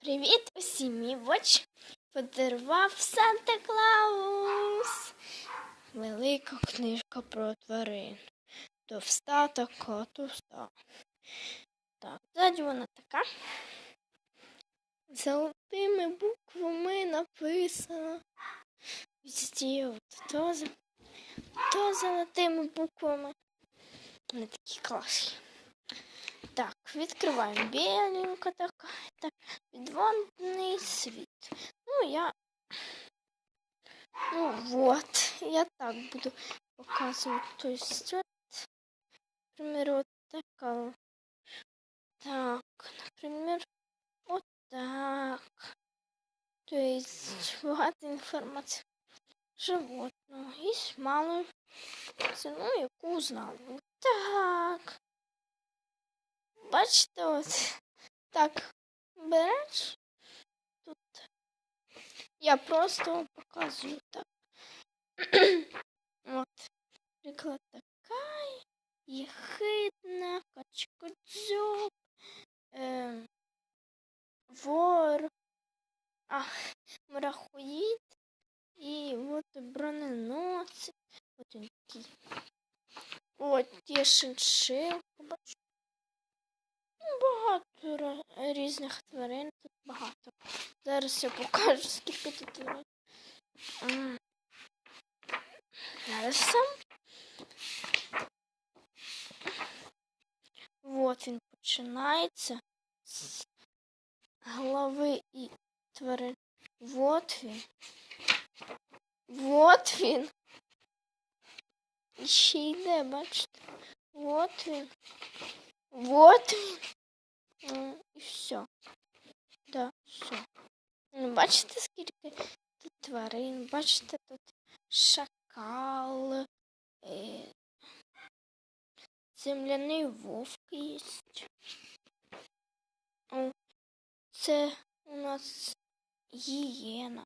Привіт усім! Мій воч подарував Санта Клаус. Велика книжка про тварин. Товста така, товста. Так, ззаді вона така. Золотими буквами написано. То, то золотими буквами. Вони такі класні. Так, відкриваємо біленька така. Так, підводний світ. Ну, я. Ну вот, я так буду показувати. То есть, вот, например, вот така. Так, например, вот так. То есть, багато інформації животного. Є мало ціну, яку знали. Так. Бачите, от так береш тут. Я просто вам показую так. от, приклад така єхидна, качкодзьоб, е, вор, а, мрахоїд і от броненосець. От він такий. От є шиншилка, бачите. Багато різних тварин тут багато. Зараз я покажу, скільки тут тварин. Зараз сам. Вот він починається з голови і тварин. Вот він. Вот він. І ще йде, бачите? Вот він. Вот він. Все. Да, все. Ну, бачите, скільки тут тварин, бачите, тут шакал, е, земляний вовк є. Це у нас гієна.